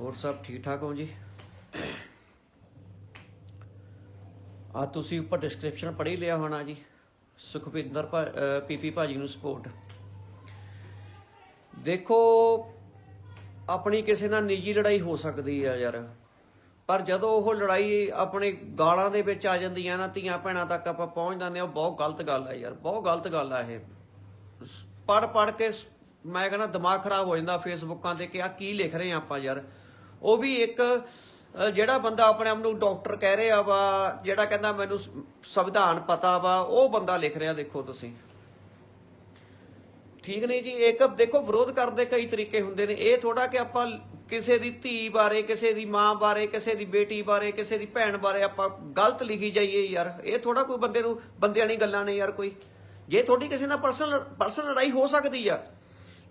ਹੋਰ ਸਭ ਠੀਕ ਠਾਕ ਹੋ ਜੀ? ਆ ਤੁਸੀਂ ਉੱਪਰ ਡਿਸਕ੍ਰਿਪਸ਼ਨ ਪੜ੍ਹੀ ਲਿਆ ਹੋਣਾ ਜੀ। ਸੁਖਵਿੰਦਰ ਪੀਪੀ ਭਾਜੀ ਨੂੰ ਸਪੋਰਟ ਦੇਖੋ, ਆਪਣੀ ਕਿਸੇ ਨਾਲ ਨਿੱਜੀ ਲੜਾਈ ਹੋ ਸਕਦੀ ਆ ਯਾਰ। ਪਰ ਜਦੋਂ ਉਹ ਲੜਾਈ ਆਪਣੇ ਗਾਲਾਂ ਦੇ ਵਿੱਚ ਆ ਜਾਂਦੀਆਂ ਨਾ, ਧੀਆਂ ਭੈਣਾਂ ਤੱਕ ਆਪਾਂ ਪਹੁੰਚ ਜਾਂਦੇ ਹਾਂ, ਉਹ ਬਹੁਤ ਗਲਤ ਗੱਲ ਆ ਯਾਰ, ਬਹੁਤ ਗਲਤ ਗੱਲ ਆ ਇਹ। ਪੜ ਪੜ ਕੇ ਮੈਂ ਕਹਿੰਦਾ ਦਿਮਾਗ ਖਰਾਬ ਹੋ ਜਾਂਦਾ ਫੇਸਬੁੱਕਾਂ ਤੇ ਕਿ ਆ ਕੀ ਲਿਖ ਰਹੇ ਆ ਆਪਾਂ ਯਾਰ। ਉਹ ਵੀ ਇੱਕ ਜਿਹੜਾ ਬੰਦਾ ਆਪਣੇ ਆਪ ਨੂੰ ਡਾਕਟਰ ਕਹਿ ਰਿਹਾ ਵਾ, ਜਿਹੜਾ ਕਹਿੰਦਾ ਮੈਨੂੰ ਸੰਵਿਧਾਨ ਪਤਾ ਵਾ, ਉਹ ਬੰਦਾ ਲਿਖ ਰਿਹਾ ਦੇਖੋ ਤੁਸੀਂ। ਠੀਕ ਨਹੀਂ ਜੀ? ਇੱਕ ਦੇਖੋ, ਵਿਰੋਧ ਕਰਨ ਦੇ ਕਈ ਤਰੀਕੇ ਹੁੰਦੇ ਨੇ। ਇਹ ਥੋੜਾ ਕਿ ਆਪਾਂ ਕਿਸੇ ਦੀ ਧੀ ਬਾਰੇ, ਕਿਸੇ ਦੀ ਮਾਂ ਬਾਰੇ, ਕਿਸੇ ਦੀ ਬੇਟੀ ਬਾਰੇ, ਕਿਸੇ ਦੀ ਭੈਣ ਬਾਰੇ ਆਪਾਂ ਗਲਤ ਲਿਖੀ ਜਾਈਏ ਯਾਰ। ਇਹ ਥੋੜਾ ਕੋਈ ਬੰਦੇ ਨੂੰ, ਬੰਦਿਆਂ ਦੀ ਗੱਲਾਂ ਨੇ ਯਾਰ ਕੋਈ। ਜੇ ਤੁਹਾਡੀ ਕਿਸੇ ਨਾਲ ਪਰਸਨਲ ਪਰਸਨਲ ਲੜਾਈ ਹੋ ਸਕਦੀ ਆ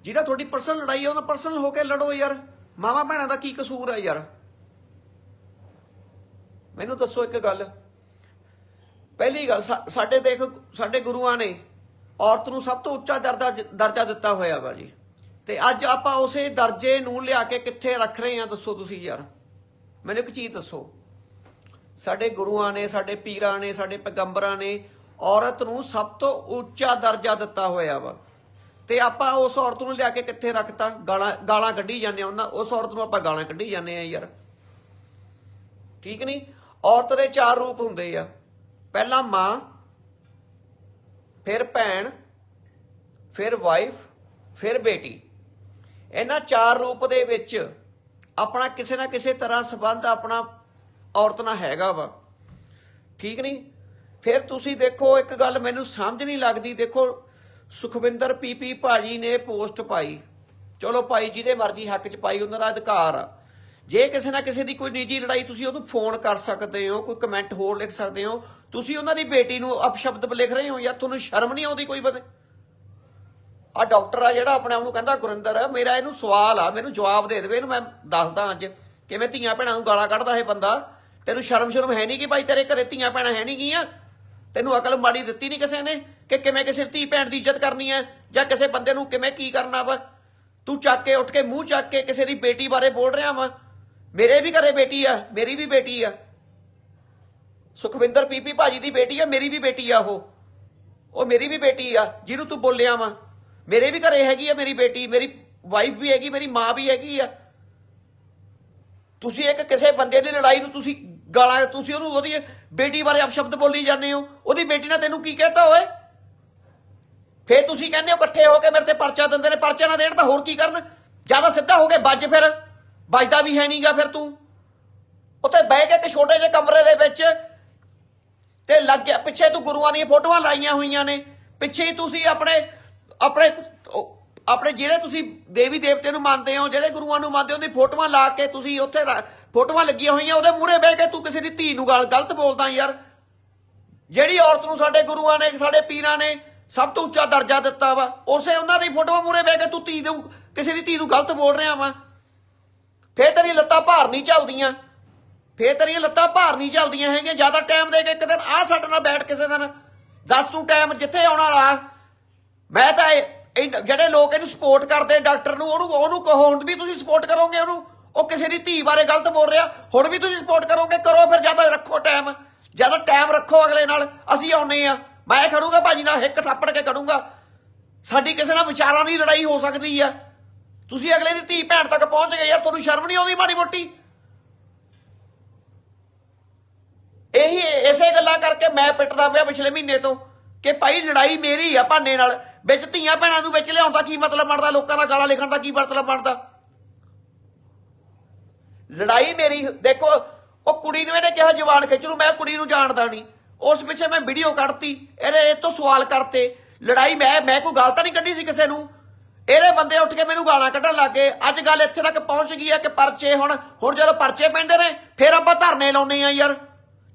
ਜਿਹੜਾ ਤੁਹਾਡੀ ਪਰਸਨਲ ਲੜਾਈ ਆ ਉਹਨਾਂ ਪਰਸਨਲ ਹੋ ਕੇ ਲੜੋ ਯਾਰ। ਮਾਵਾ ਭੈਣਾਂ ਦਾ ਕੀ ਕਸੂਰ ਆ ਯਾਰ? ਮੈਨੂੰ ਦੱਸੋ ਇੱਕ ਗੱਲ। ਪਹਿਲੀ ਗੱਲ, ਸਾ- ਸਾਡੇ ਦੇਖ ਸਾਡੇ ਗੁਰੂਆਂ ਨੇ ਔਰਤ ਨੂੰ ਸਭ ਤੋਂ ਉੱਚਾ ਦਰਜਾ ਦਰਜਾ ਦਿੱਤਾ ਹੋਇਆ ਵਾ ਜੀ। ਤੇ ਅੱਜ ਆਪਾਂ ਉਸੇ ਦਰਜੇ ਨੂੰ ਲਿਆ ਕੇ ਕਿੱਥੇ ਰੱਖ ਰਹੇ ਹਾਂ, ਦੱਸੋ ਤੁਸੀਂ ਯਾਰ। ਮੈਨੂੰ ਇੱਕ ਚੀਜ਼ ਦੱਸੋ। ਸਾਡੇ ਗੁਰੂਆਂ ਨੇ, ਸਾਡੇ ਪੀਰਾਂ ਨੇ, ਸਾਡੇ ਪੈਗੰਬਰਾਂ ਨੇ ਔਰਤ ਨੂੰ ਸਭ ਤੋਂ ਉੱਚਾ ਦਰਜਾ ਦਿੱਤਾ ਹੋਇਆ ਵਾ। ਤੇ ਆਪਾਂ ਉਸ ਔਰਤ ਨੂੰ ਲਿਆ ਕੇ ਕਿੱਥੇ ਰੱਖਤਾ? ਗਾਲਾਂ ਗਾਲਾਂ ਕੱਢੀ ਜਾਂਦੇ ਆ ਉਹਨਾਂ, ਉਸ ਔਰਤ ਨੂੰ ਆਪਾਂ ਗਾਲਾਂ ਕੱਢੀ ਜਾਂਦੇ ਆ ਯਾਰ। ਠੀਕ ਨਹੀਂ? ਔਰਤ ਦੇ ਚਾਰ ਰੂਪ ਹੁੰਦੇ ਆ। ਪਹਿਲਾਂ ਮਾਂ, ਫਿਰ ਭੈਣ, ਫਿਰ ਵਾਈਫ ਫਿਰ ਬੇਟੀ। ਇਹਨਾਂ ਚਾਰ ਰੂਪ ਦੇ ਵਿੱਚ ਆਪਣਾ ਕਿਸੇ ਨਾ ਕਿਸੇ ਤਰ੍ਹਾਂ ਸੰਬੰਧ ਆਪਣਾ ਔਰਤ ਨਾਲ ਹੈਗਾ ਵਾ। ਠੀਕ ਨਹੀਂ? ਫਿਰ ਤੁਸੀਂ ਦੇਖੋ, ਇੱਕ ਗੱਲ ਮੈਨੂੰ ਸਮਝ ਨਹੀਂ ਲੱਗਦੀ। ਦੇਖੋ ਸੁਖਵਿੰਦਰ ਪੀਪੀ ਭਾਜੀ ਨੇ ਪੋਸਟ ਪਾਈ। ਚਲੋ ਭਾਈ ਜਿਹਦੇ ਮਰਜ਼ੀ ਹੱਕ 'ਚ ਪਾਈ, ਉਹਨਾਂ ਦਾ ਅਧਿਕਾਰ ਆ। ਜੇ ਕਿਸੇ ਨਾ ਕਿਸੇ ਦੀ ਕੋਈ ਨਿੱਜੀ ਲੜਾਈ, ਤੁਸੀਂ ਉਹਨੂੰ ਫੋਨ ਕਰ ਸਕਦੇ ਹੋ, ਕੋਈ ਕਮੈਂਟ ਹੋਰ ਲਿਖ ਸਕਦੇ ਹੋ। ਤੁਸੀਂ ਉਹਨਾਂ ਦੀ ਬੇਟੀ ਨੂੰ ਅਪਸ਼ਬਦ ਲਿਖ ਰਹੇ ਹੋ, ਯਾਰ ਤੁਹਾਨੂੰ ਸ਼ਰਮ ਨਹੀਂ ਆਉਂਦੀ ਕੋਈ ਬੰਦੇ? ਆ ਡਾਕਟਰ ਆ ਜਿਹੜਾ ਆਪਣੇ ਆਪ ਨੂੰ ਕਹਿੰਦਾ, ਗੁਰਿੰਦਰ, ਮੇਰਾ ਇਹਨੂੰ ਸਵਾਲ ਆ, ਮੈਨੂੰ ਜਵਾਬ ਦੇ ਦੇਵੇ, ਇਹਨੂੰ ਮੈਂ ਦੱਸਦਾ ਅੱਜ। ਕਿਵੇਂ ਧੀਆਂ ਭੈਣਾਂ ਨੂੰ ਗਾਲਾਂ ਕੱਢਦਾ ਇਹ ਬੰਦਾ? ਤੈਨੂੰ ਸ਼ਰਮ ਸ਼ਰਮ ਹੈ ਨਹੀਂ ਕਿ ਭਾਈ ਤੇਰੇ ਘਰੇ ਧੀਆਂ ਭੈਣਾਂ ਹੈ ਨਹੀਂ ਗੀਆਂ? ਤੈਨੂੰ ਅਕਲ ਮਾੜੀ ਦਿੱਤੀ ਨਹੀਂ ਕਿਸੇ ਨੇ? ਕਿ ਕਿਵੇਂ ਕਿਸੇ ਧੀ ਭੈਣ ਦੀ ਇੱਜ਼ਤ ਕਰਨੀ ਹੈ ਜਾਂ ਕਿਸੇ ਬੰਦੇ ਨੂੰ ਕਿਵੇਂ ਕੀ ਕਰਨਾ ਵਾ? ਤੂੰ ਚੱਕ ਕੇ ਉੱਠ ਕੇ ਮੂੰਹ ਚੱਕ ਕੇ ਕਿਸੇ ਦੀ ਬੇਟੀ ਬਾਰੇ ਬੋਲ ਰਿਹਾ ਵਾ। ਮੇਰੇ ਵੀ ਘਰੇ ਬੇਟੀ ਆ, ਮੇਰੀ ਵੀ ਬੇਟੀ ਆ। ਸੁਖਵਿੰਦਰ ਪੀਪੀ ਭਾਜੀ ਦੀ ਬੇਟੀ ਆ, ਮੇਰੀ ਵੀ ਬੇਟੀ ਆ ਉਹ। ਉਹ ਮੇਰੀ ਵੀ ਬੇਟੀ ਆ, ਜਿਹਨੂੰ ਤੂੰ ਬੋਲਿਆ ਵਾ। ਮੇਰੇ ਵੀ ਘਰੇ ਹੈਗੀ ਆ ਮੇਰੀ ਬੇਟੀ, ਮੇਰੀ ਵਾਈਫ ਵੀ ਹੈਗੀ, ਮੇਰੀ ਮਾਂ ਵੀ ਹੈਗੀ ਆ। ਤੁਸੀਂ ਇੱਕ ਕਿਸੇ ਬੰਦੇ ਦੀ ਲੜਾਈ ਨੂੰ ਤੁਸੀਂ ਗਾਲਾਂ, ਤੁਸੀਂ ਉਹਨੂੰ ਉਹਦੀ ਬੇਟੀ ਬਾਰੇ ਅਪਸ਼ਬਦ ਬੋਲੀ ਜਾਂਦੇ ਹੋ। ਉਹਦੀ ਬੇਟੀ ਨਾਲ ਤੈਨੂੰ ਕੀ ਕਹਤਾ ਓਏ? ਫੇਰ ਤੁਸੀਂ ਕਹਿੰਦੇ ਹੋ ਇਕੱਠੇ ਹੋ ਕੇ ਮੇਰੇ ਤੇ ਪਰਚਾ ਦਿੰਦੇ ਨੇ, ਪਰਚਾ ਨਾ ਦੇਣ ਤਾਂ ਹੋਰ ਕੀ ਕਰਨ? ਜ਼ਿਆਦਾ ਸਿੱਧਾ ਹੋ ਕੇ ਵੱਜ ਫਿਰ। ਵੱਜਦਾ ਵੀ ਹੈ ਨਹੀਂਗਾ ਫਿਰ ਤੂੰ। ਉੱਥੇ ਬਹਿ ਕੇ ਇੱਕ ਛੋਟੇ ਜਿਹੇ ਕਮਰੇ ਦੇ ਵਿੱਚ ਤੇ ਲੱਗ ਗਿਆ, ਪਿੱਛੇ ਤੂੰ ਗੁਰੂਆਂ ਦੀਆਂ ਫੋਟੋਆਂ ਲਾਈਆਂ ਹੋਈਆਂ ਨੇ। ਪਿੱਛੇ ਹੀ ਤੁਸੀਂ ਆਪਣੇ ਆਪਣੇ ਆਪਣੇ ਜਿਹੜੇ ਤੁਸੀਂ ਦੇਵੀ ਦੇਵਤੇ ਨੂੰ ਮੰਨਦੇ ਹੋ, ਜਿਹੜੇ ਗੁਰੂਆਂ ਨੂੰ ਮੰਨਦੇ ਹੋ, ਉਹਦੀ ਫੋਟੋਆਂ ਲਾ ਕੇ ਤੁਸੀਂ ਉੱਥੇ ਫੋਟੋਆਂ ਲੱਗੀਆਂ ਹੋਈਆਂ, ਉਹਦੇ ਮੂਹਰੇ ਬਹਿ ਕੇ ਤੂੰ ਕਿਸੇ ਦੀ ਧੀ ਨੂੰ ਗਲ, ਗਲਤ ਬੋਲਦਾ ਯਾਰ। ਜਿਹੜੀ ਔਰਤ ਨੂੰ ਸਾਡੇ ਗੁਰੂਆਂ ਨੇ, ਸਾਡੇ ਪੀਰਾਂ ਨੇ ਸਭ ਤੋਂ ਉੱਚਾ ਦਰਜਾ ਦਿੱਤਾ ਵਾ। ਉਸੇ ਉਹਨਾਂ ਦੀ ਫੋਟੋਆਂ ਮੂਹਰੇ ਬਹਿ ਕੇ ਤੂੰ ਧੀ ਨੂੰ, ਕਿਸੇ ਦੀ ਧੀ ਨੂੰ ਗਲਤ ਬੋਲ ਰਿਹਾ ਵਾ। ਫੇਰ ਤੇਰੀ ਲੱਤਾਂ ਭਾਰ ਨਹੀਂ ਚੱਲਦੀਆਂ। ਫੇਰ ਤੇਰੀਆਂ ਲੱਤਾਂ ਭਾਰ ਨਹੀਂ ਚੱਲਦੀਆਂ ਹੈਗੀਆਂ। ਜ਼ਿਆਦਾ ਟਾਈਮ ਦੇ ਕੇ ਇੱਕ ਦਿਨ ਆ ਸਾਡੇ ਨਾਲ ਬੈਠ ਕਿਸੇ ਦਿਨ। ਦੱਸ ਤੂੰ ਟਾਈਮ ਜਿੱਥੇ ਆਉਣਾ ਲਾ ਮੈਂ ਤਾਂ ਇਹ- ਜਿਹੜੇ ਲੋਕ ਇਹਨੂੰ ਸਪੋਰਟ ਕਰਦੇ ਡਾਕਟਰ ਨੂੰ, ਉਹਨੂੰ ਉਹਨੂੰ ਕਹੋ, ਹੁਣ ਵੀ ਤੁਸੀਂ ਸਪੋਰਟ ਕਰੋਗੇ ਉਹਨੂੰ? ਉਹ ਕਿਸੇ ਦੀ ਧੀ ਬਾਰੇ ਗਲਤ ਬੋਲ ਰਿਹਾ। ਹੁਣ ਵੀ ਤੁਸੀਂ ਸਪੋਰਟ ਕਰੋਗੇ, ਕਰੋ ਫਿਰ ਜ਼ਿਆਦਾ ਰੱਖੋ ਟਾਈਮ ਜ਼ਿਆਦਾ ਟਾਈਮ ਰੱਖੋ ਅਗਲੇ ਨਾਲ। ਅਸੀਂ ਆਉਨੇ ਆ ਮੈਂ ਖੜੂਗਾ ਭਾਜੀ ਨਾਲ, ਹਿੱਕ ਥੱਪੜ ਕੇ ਖੜੂੰਗਾ। ਸਾਡੀ ਕਿਸੇ ਨਾਲ ਵਿਚਾਰਾਂ ਦੀ ਲੜਾਈ ਹੋ ਸਕਦੀ ਆ। ਤੁਸੀਂ ਅਗਲੇ ਦੀ ਧੀ ਭੈਣ ਤੱਕ ਪਹੁੰਚ ਗਏ ਯਾਰ ਤੁਹਾਨੂੰ ਸ਼ਰਮ ਨਹੀਂ ਆਉਂਦੀ ਮਾੜੀ ਮੋਟੀ? ਇਹੀ, ਇਸੇ ਗੱਲਾਂ ਕਰਕੇ ਮੈਂ ਪਿੱਟਦਾ ਪਿਆ ਪਿਛਲੇ ਮਹੀਨੇ ਤੋਂ ਕਿ ਭਾਈ ਲੜਾਈ ਮੇਰੀ ਆ ਭਾਨੇ ਨਾਲ। ਵਿੱਚ ਧੀਆਂ ਭੈਣਾਂ ਨੂੰ ਵਿੱਚ ਲਿਆਉਣ ਦਾ ਕੀ ਮਤਲਬ ਬਣਦਾ? ਲੋਕਾਂ ਦਾ ਗਾਲਾਂ ਲਿਖਣ ਦਾ ਕੀ ਮਤਲਬ ਬਣਦਾ? ਲੜਾਈ ਮੇਰੀ, ਦੇਖੋ, ਉਹ ਕੁੜੀ ਨੂੰ ਇਹਨੇ ਕਿਹਾ ਜਵਾਨ ਖਿੱਚ ਨੂੰ ਮੈਂ ਕੁੜੀ ਨੂੰ ਜਾਣਦਾ ਨਹੀਂ। ਉਸ ਪਿੱਛੇ ਮੈਂ ਵੀਡੀਓ ਕੱਢਤੀ। ਇਹਦੇ ਇਹ ਤੋਂ ਸਵਾਲ ਕਰਤੇ। ਲੜਾਈ ਮੈਂ ਮੈਂ ਕੋਈ ਗੱਲ ਤਾਂ ਨਹੀਂ ਕੱਢੀ ਸੀ ਕਿਸੇ ਨੂੰ? ਇਹਦੇ ਬੰਦੇ ਉੱਠ ਕੇ ਮੈਨੂੰ ਗਾਲਾਂ ਕੱਢਣ ਲੱਗੇ ਅੱਜ ਗੱਲ ਇੱਥੇ ਤੱਕ ਪਹੁੰਚ ਗਈ ਹੈ ਕਿ ਪਰਚੇ ਹੁਣ ਹੁਣ ਜਦੋਂ ਪਰਚੇ ਪੈਂਦੇ ਨੇ, ਫਿਰ ਆਪਾਂ ਧਰਨੇ ਲਾਉਨੇ ਆ ਯਾਰ।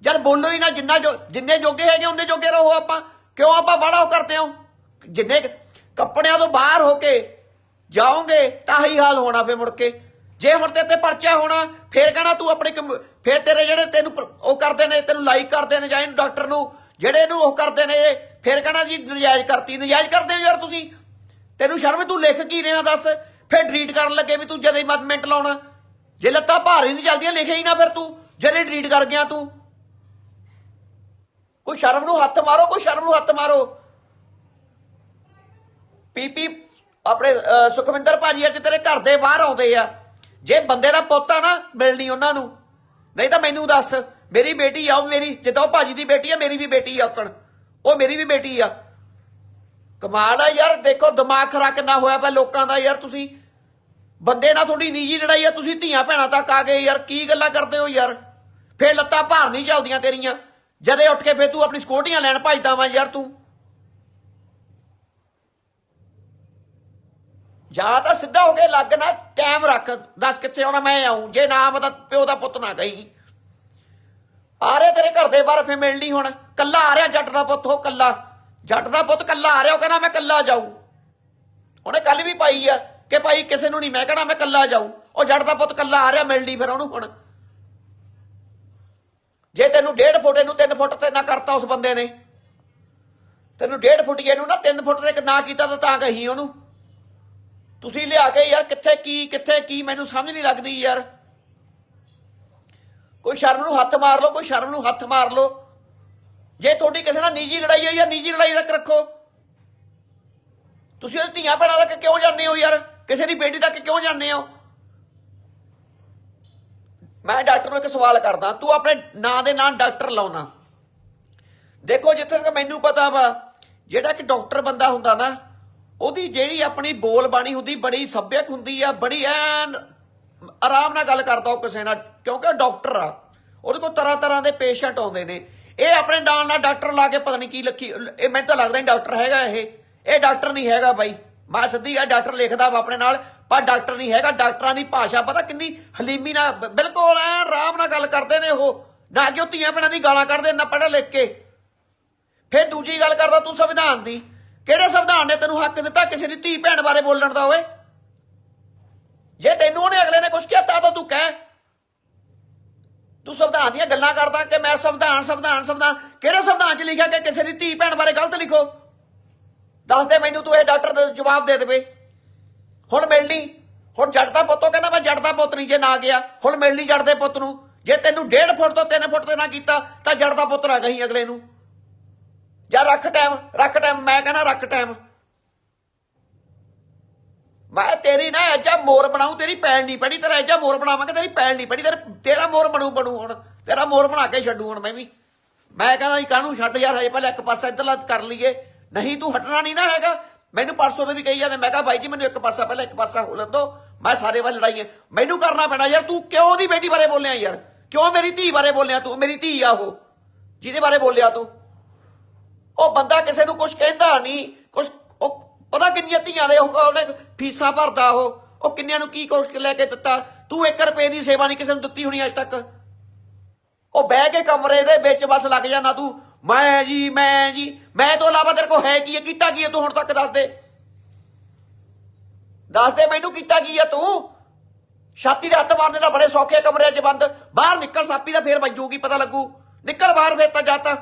ਯਾਰ ਬੋਲੋ ਹੀ ਨਾ, ਜਿੰਨਾ ਜੋ ਜਿੰਨੇ ਜੋਗੇ ਹੈਗੇ, ਉਹਨੇ ਜੋਗੇ ਰਹੋ ਆਪਾਂ। ਕਿਉਂ ਆਪਾਂ ਬਾੜਾ ਉਹ ਕਰਦੇ ਹਾਂ? ਜਿੰਨੇ ਕੱਪੜਿਆਂ ਤੋਂ ਬਾਹਰ ਹੋ ਕੇ ਜਾਓਗੇ, ਤਾਂ ਹੀ ਹਾਲ ਹੋਣਾ ਫੇ ਮੁੜ ਕੇ। ਜੇ ਹੁਣ ਤੇ ਤੇ ਪਰਚਾ ਹੋਣਾ ਫੇਰ ਕਹਣਾ ਤੂੰ ਆਪਣੀ ਕਮ- ਫੇਰ ਤੇਰੇ ਜਿਹੜੇ ਤੈਨੂੰ ਉਹ ਕਰਦੇ ਨੇ ਤੈਨੂੰ ਲਾਈਕ ਕਰਦੇ ਨੇ ਜਾਂ ਇਹਨੂੰ ਡਾਕਟਰ ਨੂੰ ਜਿਹੜੇ ਇਹਨੂੰ ਉਹ ਕਰਦੇ ਨੇ ਫੇਰ ਕਹਣਾ ਜੀ ਨਜਾਇਜ਼ ਕਰਤੀ ਨਜਾਇਜ਼ ਕਰਦੇ ਹੋ ਯਾਰ ਤੁਸੀਂ। ਤੈਨੂੰ ਸ਼ਰਮ ਤੂੰ ਲਿਖ ਕੀ ਰਿਹਾ ਦੱਸ? ਫੇਰ ਡਿਲੀਟ ਕਰਨ ਲੱਗੇ ਵੀ ਤੂੰ ਜਦੇ ਮਤ ਮਿੰਟ ਲਾਉਣਾ। ਜੇ ਲੱਤਾਂ ਭਾਰੀ ਨਹੀਂ ਚੱਲਦੀਆਂ ਲਿਖਿਆ ਹੀ ਨਾ ਫਿਰ ਤੂੰ ਜਿਹੜੇ ਡਿਲੀਟ ਕਰ ਗਿਆ ਤੂੰ। ਕੋਈ ਸ਼ਰਮ ਨੂੰ ਹੱਥ ਮਾਰੋ ਕੋਈ ਸ਼ਰਮ ਨੂੰ ਹੱਥ ਮਾਰੋ। ਪੀਪੀ ਆਪਣੇ ਅਹ, ਸੁਖਵਿੰਦਰ ਭਾਜੀ ਅੱਜ ਤੇਰੇ ਘਰ ਦੇ ਬਾਹਰ ਆਉਂਦੇ ਆ। ਜੇ ਬੰਦੇ ਦਾ ਪੁੱਤ ਆ ਨਾ, ਮਿਲਣੀ ਉਹਨਾਂ ਨੂੰ। ਨਹੀਂ ਤਾਂ ਮੈਨੂੰ ਦੱਸ, ਮੇਰੀ ਬੇਟੀ ਆ, ਉਹ ਮੇਰੀ, ਜਿੱਦਾਂ ਉਹ ਭਾਜੀ ਦੀ ਬੇਟੀ ਆ, ਮੇਰੀ ਵੀ ਬੇਟੀ ਆ ਉਕਣ ਉਹ ਮੇਰੀ ਵੀ ਬੇਟੀ ਆ। ਕਮਾਲ ਆ ਯਾਰ, ਦੇਖੋ ਦਿਮਾਗ ਖਰਾ ਕਿੰਨਾ ਹੋਇਆ ਪਿਆ ਲੋਕਾਂ ਦਾ ਯਾਰ ਤੁਸੀਂ। ਬੰਦੇ ਨਾਲ ਤੁਹਾਡੀ ਨਿੱਜੀ ਲੜਾਈ ਆ, ਤੁਸੀਂ ਧੀਆਂ ਭੈਣਾਂ ਤੱਕ ਆ ਗਏ ਯਾਰ, ਕੀ ਗੱਲਾਂ ਕਰਦੇ ਹੋ ਯਾਰ? ਫੇਰ ਲੱਤਾਂ ਭਾਰ ਨਹੀਂ ਚੱਲਦੀਆਂ ਤੇਰੀਆਂ। ਜਦੇ ਉੱਠ ਕੇ ਫੇਰ ਤੂੰ ਆਪਣੀ ਸਕੋਟੀਆਂ ਲੈਣ ਭਜਦਾ ਵਾ ਯਾਰ ਤੂੰ। ਜਾਂ ਤਾਂ ਸਿੱਧਾ ਹੋ ਕੇ ਲੱਗ ਨਾ ਟਾਈਮ ਰੱਖ, ਦੱਸ ਕਿੱਥੇ ਆਉਣਾ, ਮੈਂ ਆਉਂ ਜੇ ਨਾ ਮਤਾ ਪਿਓ ਦਾ ਪੁੱਤ ਨਾ ਕਹੀ। ਆ ਰਿਹਾ ਤੇਰੇ ਘਰ ਦੇ ਬਾਹਰ ਫੇ ਮਿਲਣੀ ਹੁਣ। ਕੱਲਾ ਆ ਰਿਹਾ ਜੱਟ ਦਾ ਪੁੱਤ, ਉਹ ਕੱਲਾ। ਜੱਟ ਦਾ ਪੁੱਤ ਕੱਲਾ ਆ ਰਿਹਾ, ਉਹ ਕਹਿੰਦਾ, ਮੈਂ ਕੱਲਾ ਜਾਊ। ਉਹਨੇ ਕੱਲ ਵੀ ਪਾਈ ਆ ਕਿ ਭਾਈ ਕਿਸੇ ਨੂੰ ਨਹੀਂ ਮੈਂ ਕਹਣਾ, ਮੈਂ ਕੱਲਾ ਜਾਊ। ਉਹ ਜੱਟ ਦਾ ਪੁੱਤ ਕੱਲਾ ਆ ਰਿਹਾ, ਮਿਲਣੀ ਫਿਰ ਉਹਨੂੰ ਹੁਣ। ਜੇ ਤੈਨੂੰ 1.5 ਫੁੱਟ ਨੂੰ 3 ਫੁੱਟ ਤੇ ਨਾ ਕਰਤਾ ਉਸ ਬੰਦੇ ਨੇ, ਤੈਨੂੰ 1.5 ਫੁੱਟ ਇਹਨੂੰ ਨਾ 3 ਫੁੱਟ ਤੇ ਨਾ ਕੀਤਾ ਤਾਂ ਤਾਂ ਕਹੀ ਉਹਨੂੰ। ਤੁਸੀਂ ਲਿਆ ਕੇ ਯਾਰ ਕਿੱਥੇ ਕੀ ਕਿੱਥੇ ਕੀ ਮੈਨੂੰ ਸਮਝ ਨਹੀਂ ਲੱਗਦੀ ਯਾਰ। ਕੋਈ ਸ਼ਰਮ ਨੂੰ ਹੱਥ ਮਾਰ ਲਓ, ਕੋਈ ਸ਼ਰਮ ਨੂੰ ਹੱਥ ਮਾਰ ਲਓ। ਜੇ ਤੁਹਾਡੀ ਕਿਸੇ ਨਾਲ ਨਿੱਜੀ ਲੜਾਈ ਹੋਈ ਜਾਂ ਨਿੱਜੀ ਲੜਾਈ ਤੱਕ ਰੱਖੋ। ਤੁਸੀਂ ਉਹ ਧੀਆਂ ਭੈਣਾਂ ਤੱਕ ਕਿਉਂ ਜਾਂਦੇ ਹੋ ਯਾਰ? ਕਿਸੇ ਦੀ ਬੇਟੀ ਤੱਕ ਕਿਉਂ ਜਾਂਦੇ ਹੋ? ਮੈਂ ਡਾਕਟਰ ਨੂੰ ਇੱਕ ਸਵਾਲ ਕਰਦਾ, ਤੂੰ ਆਪਣੇ ਨਾਂ ਦੇ ਨਾਲ ਡਾਕਟਰ ਲਾਉਣਾ। ਦੇਖੋ, ਜਿੱਥੇ ਤੱਕ ਮੈਨੂੰ ਪਤਾ ਵਾ, ਜਿਹੜਾ ਕਿ ਡਾਕਟਰ ਬੰਦਾ ਹੁੰਦਾ ਨਾ ਉਹਦੀ ਜਿਹੜੀ ਆਪਣੀ ਬੋਲ ਬਾਣੀ ਹੁੰਦੀ, ਬੜੀ ਸੱਭਿਅਕ ਹੁੰਦੀ ਆ, ਬੜੀ ਐਨ ਆਰਾਮ ਨਾਲ ਗੱਲ ਕਰਦਾ ਉਹ ਕਿਸੇ ਨਾਲ, ਕਿਉਂਕਿ ਉਹ ਡਾਕਟਰ ਆ। ਉਹਦੇ ਕੋਲ ਤਰ੍ਹਾਂ ਤਰ੍ਹਾਂ ਦੇ ਪੇਸ਼ੈਂਟ ਆਉਂਦੇ ਨੇ। ਇਹ ਆਪਣੇ ਨਾਲ ਨਾਲ ਡਾਕਟਰ ਲਾ ਕੇ ਪਤਾ ਨਹੀਂ ਕੀ ਲੱਖੀ, ਇਹ ਮੈਨੂੰ ਤਾਂ ਲੱਗਦਾ ਨਹੀਂ ਡਾਕਟਰ ਹੈਗਾ ਇਹ। ਇਹ ਡਾਕਟਰ ਨਹੀਂ ਹੈਗਾ ਬਾਈ। ਮੈਂ ਸਿੱਧੀ ਆ ਡਾਕਟਰ ਲਿਖਦਾ ਵਾ ਆਪਣੇ ਨਾਲ, ਪਰ ਡਾਕਟਰ ਨਹੀਂ ਹੈਗਾ। ਡਾਕਟਰਾਂ ਦੀ ਭਾਸ਼ਾ ਪਤਾ ਕਿੰਨੀ ਹਲੀਮੀ ਨਾਲ ਬਿਲਕੁਲ ਐ ਆਰਾਮ ਨਾਲ ਗੱਲ ਕਰਦੇ ਨੇ ਉਹ। ਨਾ ਕਿ ਉਹ ਧੀਆਂ ਭੈਣਾਂ ਦੀ ਗਾਲਾਂ ਕੱਢਦੇ, ਨਾ ਪੜ੍ਹ ਲਿਖ ਕੇ। ਫਿਰ ਦੂਜੀ ਗੱਲ ਕਰਦਾ ਤੂੰ ਸੰਵਿਧਾਨ ਦੀ। ਕਿਹੜੇ ਸੰਵਿਧਾਨ ਨੇ ਤੈਨੂੰ ਹੱਕ ਦਿੱਤਾ ਕਿਸੇ ਦੀ ਧੀ ਭੈਣ ਬਾਰੇ ਬੋਲਣ ਦਾ ਓਏ? ਜੇ ਤੈਨੂੰ ਉਹਨੇ ਅਗਲੇ ਨੇ ਕੁਝ ਕਿਹਾ, ਤਾਂ ਤੂੰ ਕਹਿ। ਤੂੰ ਸੰਵਿਧਾਨ ਦੀਆਂ ਗੱਲਾਂ ਕਰਦਾ ਕਿ ਮੈਂ ਸੰਵਿਧਾਨ ਸੰਵਿਧਾਨ ਸੰਵਿਧਾਨ। ਕਿਹੜੇ ਸੰਵਿਧਾਨ 'ਚ ਲਿਖਿਆ ਕਿ ਕਿਸੇ ਦੀ ਧੀ ਭੈਣ ਬਾਰੇ ਗਲਤ ਲਿਖੋ? ਦੱਸ ਦੇ ਮੈਨੂੰ ਤੂੰ ਇਹ ਡਾਕਟਰ ਦਾ ਜਵਾਬ ਦੇ ਦੇਵੇ। ਹੁਣ ਮਿਲਣੀ। ਹੁਣ ਜੱਟ ਦਾ ਪੁੱਤੋ ਕਹਿੰਦਾ ਮੈਂ ਜੱਟ ਦਾ ਪੁੱਤ ਨਹੀਂ, ਜੇ ਨਾ ਗਿਆ। ਹੁਣ ਮਿਲਣੀ ਜੱਟ ਦੇ ਪੁੱਤ ਨੂੰ। ਜੇ ਤੈਨੂੰ 1.5 ਫੁੱਟ ਤੋਂ 3 ਫੁੱਟ ਤੇ ਨਾ ਕੀਤਾ, ਤਾਂ ਜੱਟ ਦਾ ਪੁੱਤ ਨਾ ਕਹੀਂ ਅਗਲੇ ਨੂੰ। ਜਾਂ ਰੱਖ ਟਾਈਮ ਰੱਖ ਟਾਈਮ ਮੈਂ ਕਹਿੰਦਾ ਰੱਖ ਟਾਈਮ ਮੈਂ ਤੇਰੀ ਨਾ ਐਜਾ ਮੋਰ ਬਣਾਉ, ਤੇਰੀ ਪੈਣ ਨਹੀਂ ਪੜੀ ਤੇਰਾ ਐਜਾ ਮੋਰ ਬਣਾਵਾਂਗਾ, ਤੇਰੀ ਪੈਣ ਨਹੀਂ ਪੜੀ ਤੇਰਾ ਤੇਰਾ ਮੋਰ ਬਣੂ ਬਣੂ ਹੁਣ, ਤੇਰਾ ਮੋਰ ਬਣਾ ਕੇ ਛੱਡੂ ਹੁਣ ਮੈਂ ਵੀ। ਮੈਂ ਕਹਿੰਦਾ ਜੀ ਕਾਹਨੂੰ ਛੱਡ ਯਾਰ, ਹਜੇ ਪਹਿਲਾਂ ਇੱਕ ਪਾਸਾ ਇੱਧਰਲਾ ਕਰ ਲਈਏ। ਨਹੀਂ ਤੂੰ ਹਟਣਾ ਨਹੀਂ ਨਾ ਹੈਗਾ। ਮੈਨੂੰ ਪਰਸੋਂ ਦੇ ਵੀ ਕਹੀ ਜਾਂਦੇ, ਮੈਂ ਕਿਹਾ ਬਾਈ ਜੀ ਮੈਨੂੰ ਇੱਕ ਪਾਸਾ ਪਹਿਲਾਂ ਇੱਕ ਪਾਸਾ ਹੋ ਲੈਂਦੋ ਮੈਂ ਸਾਰੇ ਵੱਲ ਲੜਾਈਏ ਮੈਨੂੰ ਕਰਨਾ ਪੈਣਾ ਯਾਰ, ਤੂੰ ਕਿਉਂ ਉਹਦੀ ਬੇਟੀ ਬਾਰੇ ਬੋਲਿਆ ਯਾਰ? ਕਿਉਂ ਮੇਰੀ ਧੀ ਬਾਰੇ ਬੋਲਿਆ ਤੂੰ? ਮੇਰੀ ਧੀ ਆ ਉਹ। ਜਿਹਦੇ ਬਾਰੇ ਬੋਲਿਆ ਤੂੰ? ਉਹ ਬੰਦਾ ਕਿਸੇ ਨੂੰ ਕੁਝ ਕਹਿੰਦਾ ਨਹੀਂ ਕੁਝ ਉਹ ਪਤਾ ਕਿੰਨੀਆਂ ਧੀਆਂ ਦੇ ਉਹ- ਉਹਨੇ ਫੀਸਾਂ ਭਰਦਾ ਉਹ ਉਹ ਕਿੰਨਿਆਂ ਨੂੰ ਕੀ ਕੁਛ ਲੈ ਕੇ ਦਿੱਤਾ? ਤੂੰ 1 ਰੁਪਏ ਦੀ ਸੇਵਾ ਨਹੀਂ ਕਿਸੇ ਨੂੰ ਦਿੱਤੀ ਹੋਣੀ ਅੱਜ ਤੱਕ। ਉਹ ਬਹਿ ਕੇ ਕਮਰੇ ਦੇ ਵਿੱਚ ਬਸ ਲੱਗ ਜਾਣਾ ਤੂੰ, ਮੈਂ ਜੀ ਮੈਂ ਜੀ, ਮੈਂ ਤੋਂ ਇਲਾਵਾ ਤੇਰੇ ਕੋਲ ਹੈ ਕੀ ਹੈ? ਕੀਤਾ ਕੀ ਹੈ ਤੂੰ ਹੁਣ ਤੱਕ ਦੱਸ ਦੇ? ਦੱਸ ਦੇ ਮੈਨੂੰ ਕੀਤਾ ਕੀ ਹੈ ਤੂੰ? ਛਾਤੀ ਦੇ ਹੱਥ ਬੰਦ ਨਾ ਬੜੇ ਸੌਖੇ ਕਮਰੇ 'ਚ ਬੰਦ ਬਾਹਰ ਨਿਕਲ, ਸਾਪੀ ਦਾ ਫੇਰ ਵੱਜੂਗੀ ਪਤਾ ਲੱਗੂ। ਨਿਕਲ ਬਾਹਰ ਫੇਰ ਤਾਂ ਜਾਤਾ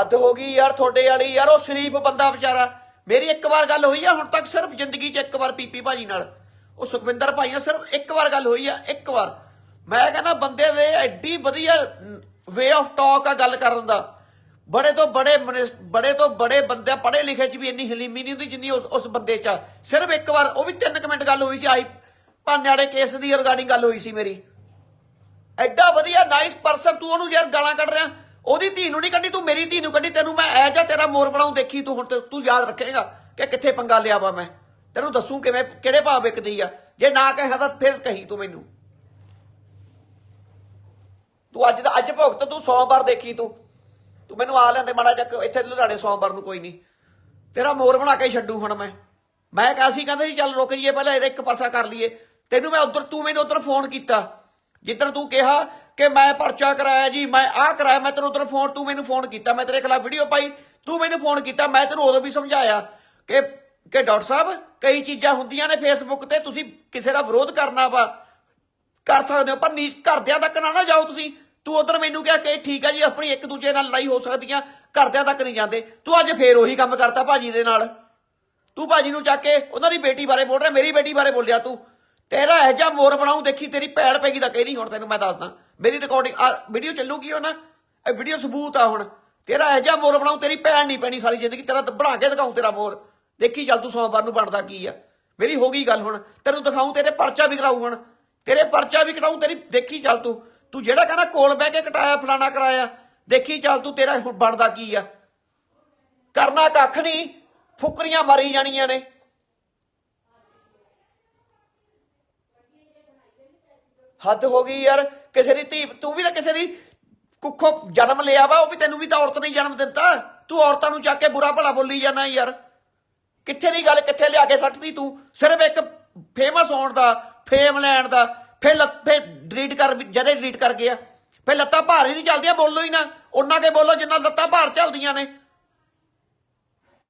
ਹੱਦ ਹੋ ਗਈ ਯਾਰ ਤੁਹਾਡੇ ਵਾਲੀ। ਯਾਰ ਉਹ ਸ਼ਰੀਫ ਬੰਦਾ ਵਿਚਾਰਾ। ਮੇਰੀ ਇੱਕ ਵਾਰ ਗੱਲ ਹੋਈ ਆ, ਹੁਣ ਤੱਕ ਸਿਰਫ ਜ਼ਿੰਦਗੀ 'ਚ ਇੱਕ ਵਾਰ ਪੀਪੀ ਭਾਜੀ ਨਾਲ। ਉਹ ਸੁਖਵਿੰਦਰ ਭਾਈ ਨਾਲ ਸਿਰਫ ਇੱਕ ਵਾਰ ਗੱਲ ਹੋਈ ਆ, ਇੱਕ ਵਾਰ। ਮੈਂ ਕਹਿੰਦਾ ਬੰਦੇ ਦੇ ਐਡੀ ਵਧੀਆ ਵੇ ਆਫ ਟਾਕ ਆ ਗੱਲ ਕਰਨ ਦਾ। ਬੜੇ ਤੋਂ ਬੜੇ ਮਨਿਸ- ਬੜੇ ਤੋਂ ਬੜੇ ਬੰਦੇ ਪੜ੍ਹੇ ਲਿਖੇ 'ਚ ਵੀ ਇੰਨੀ ਹਲੀਮੀ ਨਹੀਂ ਹੁੰਦੀ ਜਿੰਨੀ ਉਸ ਬੰਦੇ 'ਚ ਆ। ਸਿਰਫ ਇੱਕ ਵਾਰ, ਉਹ ਵੀ 3 ਮਿੰਟ ਗੱਲ ਹੋਈ ਸੀ, ਆਈ ਭਾਨੇ ਵਾਲੇ ਕੇਸ ਦੀ ਰਿਗਾਰਡਿੰਗ ਗੱਲ ਹੋਈ ਸੀ ਮੇਰੀ। ਐਡਾ ਵਧੀਆ ਨਾਈਸ ਪਰਸਨ ਤੂੰ ਉਹਨੂੰ ਯਾਰ ਗਾਲਾਂ ਕੱਢ ਰਿਹਾ। ਉਹਦੀ ਧੀ ਨੂੰ ਨਹੀਂ ਕੱਢੀ, ਤੂੰ ਮੇਰੀ ਧੀ ਨੂੰ ਕੱਢੀ, ਤੈਨੂੰ ਮੈਂ ਐ ਜਾ ਤੇਰਾ ਮੋਰ ਬਣਾਉਂ ਦੇਖੀ, ਤੂੰ ਹੁਣ ਤੇ- ਤੂੰ ਯਾਦ ਰੱਖੇਗਾ ਕਿ ਕਿੱਥੇ ਪੰਗਾ ਲਿਆ ਵਾ ਮੈਂ। ਤੈਨੂੰ ਦੱਸੂ ਕਿਵੇਂ, ਕਿਹੜੇ ਭਾਅ ਵਿਕਦੀ ਆ। ਜੇ ਨਾ ਕਹਿਆ ਤਾਂ ਫਿਰ ਕਹੀ ਤੂੰ ਮੈਨੂੰ। ਤੂੰ ਅੱਜ ਦਾ ਅੱਜ ਭੁਗਤ, ਤੂੰ ਸੋਮਵਾਰ ਦੇਖੀ ਤੂੰ। ਤੂੰ ਮੈਨੂੰ ਆ ਲੈਂਦੇ, ਮਾੜਾ ਚੱਕ ਇੱਥੇ ਲੁਧਿਆਣੇ ਸੋਮਵਾਰ ਨੂੰ ਕੋਈ ਨਹੀਂ। ਤੇਰਾ ਮੋਰ ਬਣਾ ਕੇ ਛੱਡੂ ਹੁਣ ਮੈਂ। ਮੈਂ ਕਿਹਾ ਸੀ, ਕਹਿੰਦੇ ਸੀ ਚੱਲ ਰੁਕ ਜਾਈਏ, ਪਹਿਲਾਂ ਇਹਦਾ ਇੱਕ ਪਾਸਾ ਕਰ ਲਈਏ। ਤੈਨੂੰ ਮੈਂ ਉਧਰ, ਤੂੰ ਮੈਨੂੰ ਉਧਰ ਫੋਨ ਕੀਤਾ। ਜਿੱਦਣ ਤੂੰ ਕਿਹਾ ਕਿ ਮੈਂ ਪਰਚਾ ਕਰਾਇਆ ਜੀ, ਮੈਂ ਆਹ ਕਰਾਇਆ, ਮੈਂ ਤੈਨੂੰ ਉਧਰ ਫੋਨ, ਤੂੰ ਮੈਨੂੰ ਫੋਨ ਕੀਤਾ, ਮੈਂ ਤੇਰੇ ਖਿਲਾਫ ਵੀਡੀਓ ਪਾਈ, ਤੂੰ ਮੈਨੂੰ ਫੋਨ ਕੀਤਾ, ਮੈਂ ਤੈਨੂੰ ਉਦੋਂ ਵੀ ਸਮਝਾਇਆ ਕਿ ਕਿ ਡਾਕਟਰ ਸਾਹਿਬ, ਕਈ ਚੀਜ਼ਾਂ ਹੁੰਦੀਆਂ ਨੇ ਫੇਸਬੁੱਕ ਤੇ, ਤੁਸੀਂ ਕਿਸੇ ਦਾ ਵਿਰੋਧ ਕਰਨਾ ਵਾ, ਕਰ ਸਕਦੇ ਹੋ, ਪਰ ਨੀ, ਘਰਦਿਆਂ ਤੱਕ ਨਾ ਨਾ ਜਾਓ ਤੁਸੀਂ। ਤੂੰ ਉਧਰ ਮੈਨੂੰ ਕਿਹਾ ਕਿ ਠੀਕ ਹੈ ਜੀ, ਆਪਣੀ ਇੱਕ ਦੂਜੇ ਨਾਲ ਲੜਾਈ ਹੋ ਸਕਦੀਆਂ, ਘਰਦਿਆਂ ਤੱਕ ਨਹੀਂ ਜਾਂਦੇ। ਤੂੰ ਅੱਜ ਫੇਰ ਉਹੀ ਕੰਮ ਕਰਤਾ ਭਾਜੀ ਦੇ ਨਾਲ। ਤੂੰ ਭਾਜੀ ਨੂੰ ਚੱਕ ਕੇ, ਉਹਨਾਂ ਦੀ ਬੇਟੀ ਬਾਰੇ ਬੋਲ ਰਿਹਾ, ਮੇਰੀ ਬੇਟੀ ਬਾਰੇ ਬੋਲ ਰਿਹਾ ਤੂੰ। ਤੇਰਾ ਇਹ ਜਿਹਾ ਮੋਰ ਬਣਾਉ, ਦੇਖੀ ਤੇਰੀ ਪੈੜ ਪੈਗੀ ਤਾਂ ਕਹਿੰਦੀ ਹੁਣ ਤੈਨੂੰ ਮੈਂ ਦੱਸਦਾ। ਮੇਰੀ ਰਿਕਾਰਡਿੰਗ ਵੀਡੀਓ ਚੱਲੂਗੀ ਉਹ ਨਾ ਇਹ ਵੀਡੀਓ ਸਬੂਤ ਆ ਹੁਣ। ਤੇਰਾ ਇਹ ਜਿਹਾ ਮੋਰ ਬਣਾਉ, ਤੇਰੀ ਪੈੜ ਨਹੀਂ ਪੈਣੀ ਸਾਰੀ ਜ਼ਿੰਦਗੀ। ਤੇਰਾ ਬਣਾ ਕੇ ਦਿਖਾਉ ਤੇਰਾ ਮੋਰ। ਦੇਖੀ ਚੱਲ ਤੂੰ ਸੋਮਵਾਰ ਨੂੰ ਬਣਦਾ ਕੀ ਆ। ਮੇਰੀ ਹੋ ਗਈ ਗੱਲ ਹੁਣ। ਤੈਨੂੰ ਦਿਖਾਉ, ਤੇਰੇ ਪਰਚਾ ਵੀ ਕਰਾਉ ਹੁਣ। ਤੇਰੇ ਪਰਚਾ ਵੀ ਕਟਾਉ ਤੇਰੀ ਦੇਖੀ ਚੱਲ ਤੂੰ। ਤੂੰ ਜਿਹੜਾ ਕਹਿੰਦਾ ਕੋਲ ਬਹਿ ਕੇ ਕਟਾਇਆ, ਫਲਾਣਾ ਕਰਾਇਆ, ਦੇਖੀ ਚੱਲ ਤੂੰ ਤੇਰਾ ਹੁਣ ਬਣਦਾ ਕੀ ਆ। ਕਰਨਾ ਕੱਖ ਨਹੀਂ। ਫੁਕਰੀਆਂ ਮਾਰੀ ਜਾਣੀਆਂ ਨੇ। ਹੱਦ ਹੋ ਗਈ ਯਾਰ, ਕਿਸੇ ਦੀ ਧੀ, ਤੂੰ ਵੀ ਤਾਂ ਕਿਸੇ ਦੀ ਕੁੱਖੋਂ ਜਨਮ ਲਿਆ ਵਾ, ਉਹ ਵੀ ਤੈਨੂੰ ਵੀ ਤਾਂ ਔਰਤ ਨੇ ਜਨਮ ਦਿੱਤਾ। ਤੂੰ ਔਰਤਾਂ ਨੂੰ ਚੱਕ ਕੇ ਬੁਰਾ ਭਲਾ ਬੋਲੀ ਜਾਂਦਾ ਯਾਰ। ਕਿੱਥੇ ਦੀ ਗੱਲ, ਕਿੱਥੇ ਲਿਆ ਕੇ ਸੱਟਦੀ ਤੂੰ? ਸਿਰਫ ਇੱਕ ਫੇਮਸ ਹੋਣ ਦਾ ਫੇਮ ਲੈਣ ਦਾ, ਫਿਰ ਲੱਤੇ ਡਿਲੀਟ ਕਰ ਜਦੇ ਡਿਲੀਟ ਕਰ ਗਿਆ। ਫਿਰ ਲੱਤਾਂ ਭਾਰ ਹੀ ਨਹੀਂ ਚੱਲਦੀਆਂ, ਬੋਲੋ ਹੀ ਨਾ। ਉਹਨਾਂ ਕੇ ਬੋਲੋ ਜਿੰਨਾ ਲੱਤਾਂ ਭਾਰ ਚੱਲਦੀਆਂ ਨੇ।